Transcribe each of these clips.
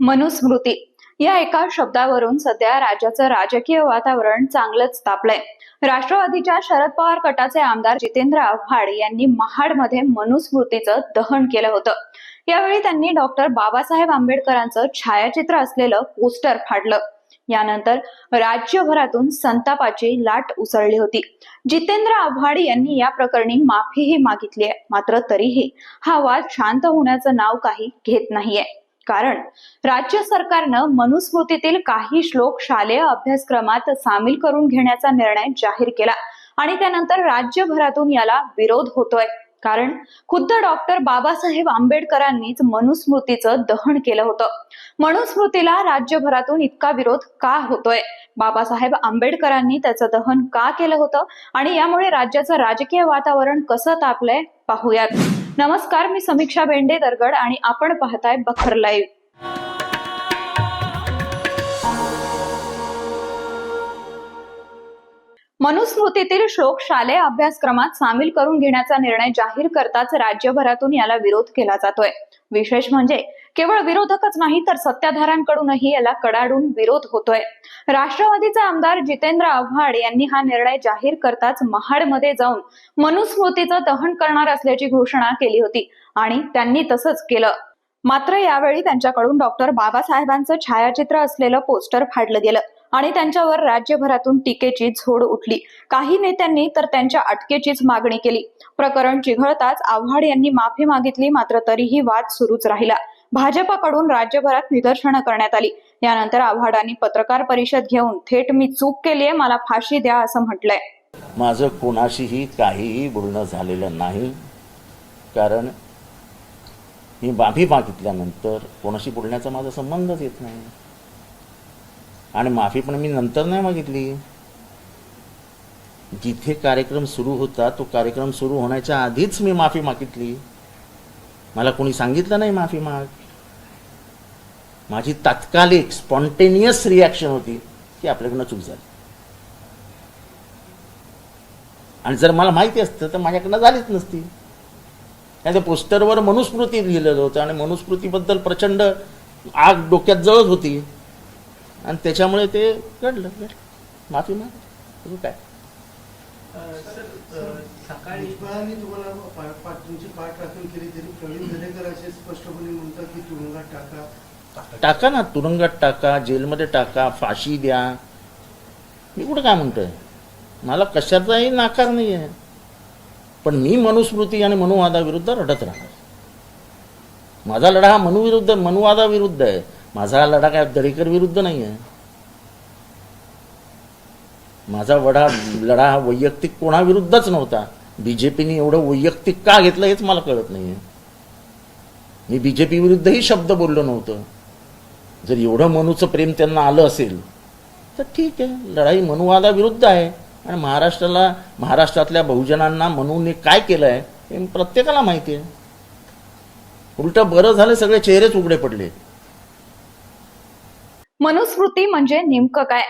मनुस्मृती. या एका शब्दावरून सध्या राज्याचं राजकीय वातावरण चांगलंच तापलंय. राष्ट्रवादीच्या शरद पवार गटाचे आमदार जितेंद्र आव्हाड यांनी महाडमध्ये मनुस्मृतीचं दहन केलं होतं. यावेळी त्यांनी डॉक्टर बाबासाहेब आंबेडकरांचं छायाचित्र असलेलं पोस्टर फाडलं. यानंतर राज्यभरातून संतापाची लाट उसळली होती. जितेंद्र आव्हाड यांनी या प्रकरणी माफीही मागितली आहे मात्र तरीही हा वाद शांत होण्याचं नाव काही घेत नाहीये. कारण राज्य सरकारनं मनुस्मृतीतील काही श्लोक शालेय अभ्यासक्रमात सामील करून घेण्याचा निर्णय जाहीर केला. आणि त्यानंतर राज्यभरातून याला विरोध होतोय. कारण खुद्द डॉक्टर बाबासाहेब आंबेडकरांनीच मनुस्मृतीचं दहन केलं होतं. मनुस्मृतीला राज्यभरातून इतका विरोध का होतोय? बाबासाहेब आंबेडकरांनी त्याचं दहन का केलं होतं? आणि यामुळे राज्याचं राजकीय वातावरण कसं तापलंय? पाहूयात. नमस्कार मी समीक्षा बेंडे दरगड आणि आपण पाहताय बखर लाईव्ह. मनुस्मृतीतील श्लोक शालेय अभ्यासक्रमात सामील करून घेण्याचा निर्णय जाहीर करताच राज्यभरातून याला विरोध केला जातोय. विशेष म्हणजे केवळ विरोधकच नाही तर सत्ताधाऱ्यांकडूनही याला कडाडून विरोध होतोय. राष्ट्रवादीचे आमदार जितेंद्र आव्हाड यांनी हा निर्णय जाहीर करताच महाडमध्ये जाऊन मनुस्मृतीचं दहन करणार असल्याची घोषणा केली होती आणि त्यांनी तसंच केलं. मात्र यावेळी त्यांच्याकडून डॉक्टर बाबासाहेबांचं छायाचित्र असलेलं पोस्टर फाडलं गेलं आणि त्यांच्यावर राज्यभरातून टीकेची झोड उठली. काही नेत्यांनी तर त्यांच्या अटकेचीच मागणी केली. प्रकरण चिघळताच आव्हाड यांनी माफी मागितली मात्र तरीही वाद सुरूच राहिला. भाजपाकडून राज्यभरात निदर्शनं करण्यात आली. यानंतर आव्हाडांनी पत्रकार परिषद घेऊन थेट मी चूक केलीये मला फाशी द्या असं म्हटलंय. माझं कोणाशीही काहीही बोलणं झालेलं नाही. कारण मी माफी मागितल्यानंतर कोणाशी बोलण्याचा माझा संबंधच येत नाही. आणि माफी पण मी नंतर नाही मागितली. जिथे कार्यक्रम सुरू होता तो कार्यक्रम सुरू होण्याच्या आधीच मी माफी मागितली. मला कोणी सांगितलं नाही माफी माग. माझी तात्कालिक स्पॉन्टेनियस रिॲक्शन होती की आपल्याकडनं चूक झाली. आणि जर मला माहिती असतं तर माझ्याकडनं झालीच नसती. त्या पोस्टरवर मनुस्मृती लिहिलेलं होतं आणि मनुस्मृतीबद्दल प्रचंड आग डोक्यात जळत होती. आणि त्याच्यामुळे ते घडलं. माफी माग. काय? सकाळी तुम्हाला तुमची पाठ राखण केली तरी प्रवीण दरेकर असे स्पष्टपणे म्हणतात की तुरुंगात टाका. टाका ना तुरुंगात टाका जेलमध्ये टाका फाशी द्या. मी कुठं काय म्हणतोय? मला कशाचाही नाकार नाही आहे पण मी मनुस्मृती आणि मनुवादाविरुद्ध रडत राहणार. माझा लढा हा मनुविरुद्ध मनुवादाविरुद्ध आहे. माझा लढा काय दरेकर विरुद्ध नाही आहे माझा वडा लढा हा वैयक्तिक कोणाविरुद्धच नव्हता. बी जे पीने एवढं वैयक्तिक का घेतलं हेच मला कळत नाही मी बी जे पी विरुद्धही शब्द बोललो नव्हतं. जर एवढं मनूचं प्रेम त्यांना आलं असेल तर ठीक आहे लढाई मनुवादाविरुद्ध आहे. आणि महाराष्ट्राला महाराष्ट्रातल्या बहुजनांना मनूने काय केलं आहे हे प्रत्येकाला माहिती आहे. उलटं बरं झालं सगळे चेहरेच उघडे पडले. मनुस्मृती म्हणजे नेमकं काय?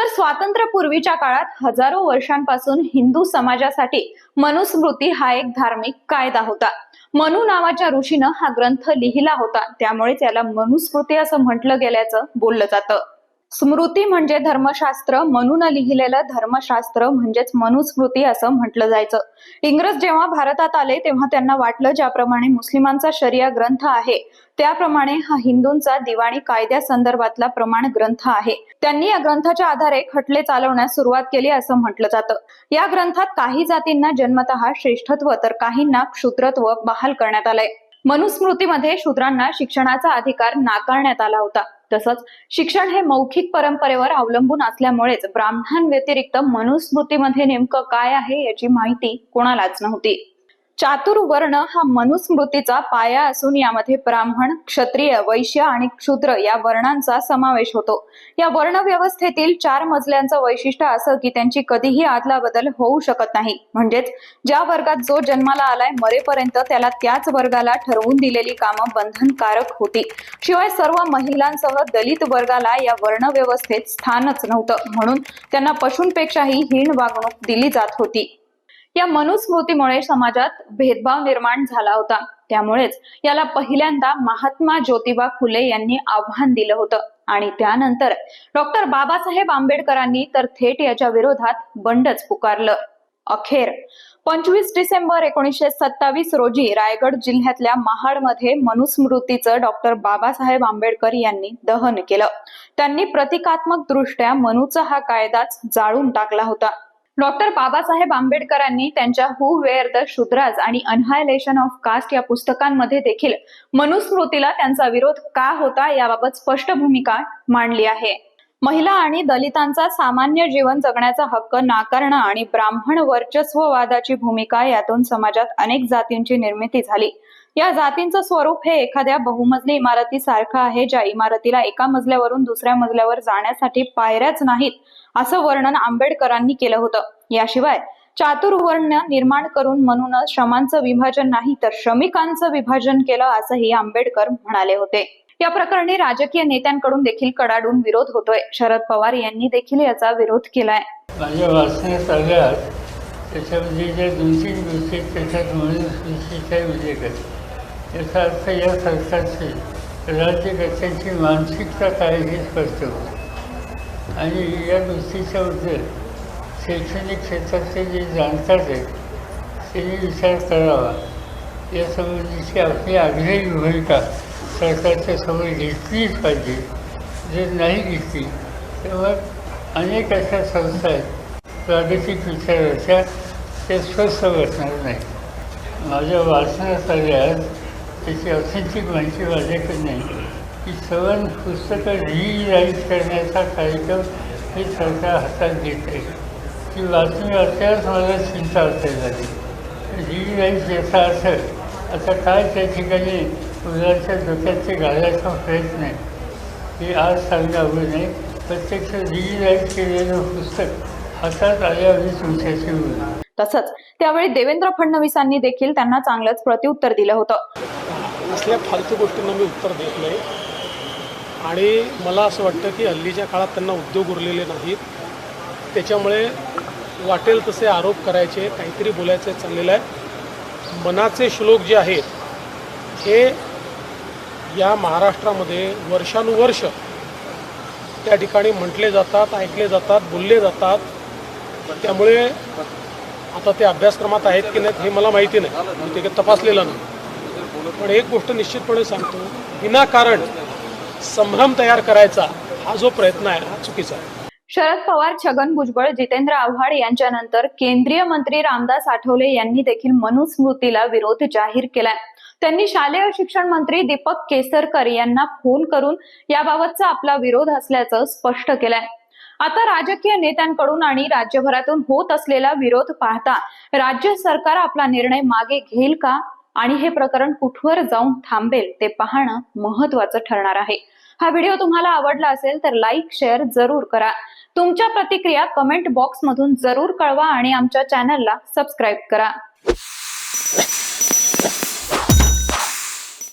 तर स्वातंत्र्यपूर्वीच्या काळात हजारो वर्षांपासून हिंदू समाजासाठी मनुस्मृती हा एक धार्मिक कायदा होता. मनु नावाच्या ऋषीनं हा ग्रंथ लिहिला होता. त्यामुळे त्याला मनुस्मृती असं म्हटलं गेल्याचं बोललं जातं. स्मृती म्हणजे धर्मशास्त्र. मनून लिहिलेलं धर्मशास्त्र म्हणजेच मनुस्मृती असं म्हटलं जायचं. इंग्रज जेव्हा भारतात आले तेव्हा त्यांना वाटलं ज्याप्रमाणे मुस्लिमांचा शरिया ग्रंथ आहे त्याप्रमाणे हा हिंदूंचा दिवाणी कायद्या संदर्भातला प्रमाण ग्रंथ आहे. त्यांनी या ग्रंथाच्या आधारे खटले चालवण्यास सुरुवात केली असं म्हटलं जातं. या ग्रंथात काही जातींना जन्मतः श्रेष्ठत्व तर काहींना क्षुद्रत्व बहाल करण्यात आलंय. मनुस्मृतीमध्ये शूद्रांना शिक्षणाचा अधिकार नाकारण्यात आला होता. तसंच शिक्षण हे मौखिक परंपरेवर अवलंबून असल्यामुळेच ब्राह्मण व्यतिरिक्त मनुस्मृतीमध्ये नेमकं काय आहे याची माहिती कोणालाच नव्हती. चातुर्वर्ण हा मनुस्मृतीचा पाया असून यामध्ये ब्राह्मण क्षत्रिय वैश्य आणि क्षुद्र या वर्णांचा समावेश होतो. या वर्ण व्यवस्थेतील चार मजल्यांचं वैशिष्ट्य असं की त्यांची कधीही आदला बदल होऊ शकत नाही. म्हणजेच ज्या वर्गात जो जन्माला आलाय मरेपर्यंत त्याला त्याच वर्गाला ठरवून दिलेली कामं बंधनकारक होती. शिवाय सर्व महिलांसह दलित वर्गाला या वर्ण व्यवस्थेत स्थानच नव्हतं. म्हणून त्यांना पशूंपेक्षाही हीन वागणूक दिली जात होती. या मनुस्मृतीमुळे समाजात भेदभाव निर्माण झाला होता. त्यामुळेच याला पहिल्यांदा महात्मा ज्योतिबा फुले यांनी आव्हान दिलं होतं. आणि त्यानंतर डॉक्टर बाबासाहेब आंबेडकरांनी तर थेट याच्या विरोधात बंडच पुकारलं. अखेर पंचवीस डिसेंबर एकोणीसशे सत्तावीस रोजी रायगड जिल्ह्यातल्या महाडमध्ये मनुस्मृतीचं डॉक्टर बाबासाहेब आंबेडकर यांनी दहन केलं. त्यांनी प्रतिकात्मक दृष्ट्या मनूचा हा कायदाच जाळून टाकला होता. डॉक्टर बाबासाहेब आंबेडकरांनी त्यांच्या हु वेअर द शूद्राज आणि अनहायलेशन ऑफ कास्ट या पुस्तकांमध्ये देखील मनुस्मृतीला त्यांचा विरोध का होता याबाबत स्पष्ट भूमिका मांडली आहे. महिला आणि दलितांचा सामान्य जीवन जगण्याचा हक्क नाकारणं आणि ब्राह्मण वर्चस्ववादाची भूमिका यातून समाजात अनेक जातींची निर्मिती झाली. या जातींचं स्वरूप हे एखाद्या बहुमजली इमारतीसारखं आहे ज्या इमारतीला एका मजल्यावरून दुसऱ्या मजल्यावर जाण्यासाठी पायऱ्याच नाहीत असं वर्णन आंबेडकरांनी केलं होतं. याशिवाय चातुर्वर्ण निर्माण करून म्हणूनच श्रमांचं विभाजन नाही तर श्रमिकांचं विभाजन केलं असंही आंबेडकर म्हणाले होते. या प्रकरणी राजकीय नेत्यांकडून देखील कडाडून विरोध होतोय. शरद पवार यांनी देखील याचा विरोध केलाय. माझ्या वाचण्यात त्याच्यामध्ये ज्या दोन तीन गोष्टी त्याच्यात म्हणून सुशिक्षा उल्लेख आहे याचा अर्थ या सरकारची राज्यकर्त्यांची मानसिकता काय हे स्पष्ट होते आणि या गोष्टीच्या बद्दल शैक्षणिक क्षेत्रातले जे जाणकार आहेत त्यांनी विचार करावा. यासंबंधीची आपली आग्रही भूमिका सरकारच्या समोर घेतलीच पाहिजे. जर नाही घेतली तेव्हा अनेक अशा संस्था आहेत प्रादेशिक विचाराच्या ते स्वस्थ बसणार नाही माझ्या वाचनात आल्यास त्याची ऑथेंटिक माहिती माझ्याकडे नाही. की सवन पुस्तकं रिराईज करण्याचा कार्यक्रम हे सरकार हातात घेते. आहे ती बातमी वाचल्यास मला चिंता वाटायला लागली. रिराईज याचा अर्थ आता काय त्या ठिकाणी मुलांच्या डोक्यात ते घालायचा प्रयत्न आहे? हे आज सांगणं अवघड नाही. प्रत्यक्ष रिराईज केलेलं पुस्तक हातात आल्यावर तुमच्याशी बोलू तसंच त्यावेळी देवेंद्र फडणवीसांनी देखील त्यांना चांगलंच प्रत्युत्तर दिलं होतं. असल्या फालतू गोष्टींना मी उत्तर देत नाही. आणि मला असं वाटतं की हल्लीच्या काळात त्यांना उद्योग उरलेले नाहीत. त्याच्यामुळे वाटेल तसे आरोप करायचे काहीतरी बोलायचं चाललेलं आहे. मनाचे श्लोक जे आहेत हे या महाराष्ट्रामध्ये वर्षानुवर्ष त्या ठिकाणी म्हटले जातात ऐकले जातात बोलले जातात. त्यामुळे आता ते अभ्यासक्रमात आहेत की नाहीत हे मला माहिती नाही. मी ते काही तपासलेलं नाही. पण एक गोष्ट निश्चितपणे सांगतो विनाकारण संभ्रम तयार करायचा हा जो प्रयत्न आहे हा चुकीचा आहे. शरद पवार छगन भुजबळ जितेंद्र आव्हाड यांच्यानंतर केंद्रीय मंत्री रामदास आठवले यांनी देखील मनुस्मृतीला विरोध जाहीर केलाय. त्यांनी शालेय शिक्षण मंत्री दीपक केसरकर यांना फोन करून याबाबतचा आपला विरोध असल्याचं स्पष्ट केलंय. आता राजकीय नेत्यांकडून आणि राज्यभरातून होत असलेला विरोध पाहता राज्य सरकार आपला निर्णय मागे घेईल का? आणि हे प्रकरण कुठवर जाऊन थांबेल ते पाहणं महत्वाचं ठरणार आहे. हा व्हिडिओ तुम्हाला आवडला असेल तर लाईक शेअर जरूर करा. तुमच्या प्रतिक्रिया कमेंट बॉक्स मधून जरूर कळवा आणि आमच्या चॅनलला सबस्क्राईब करा.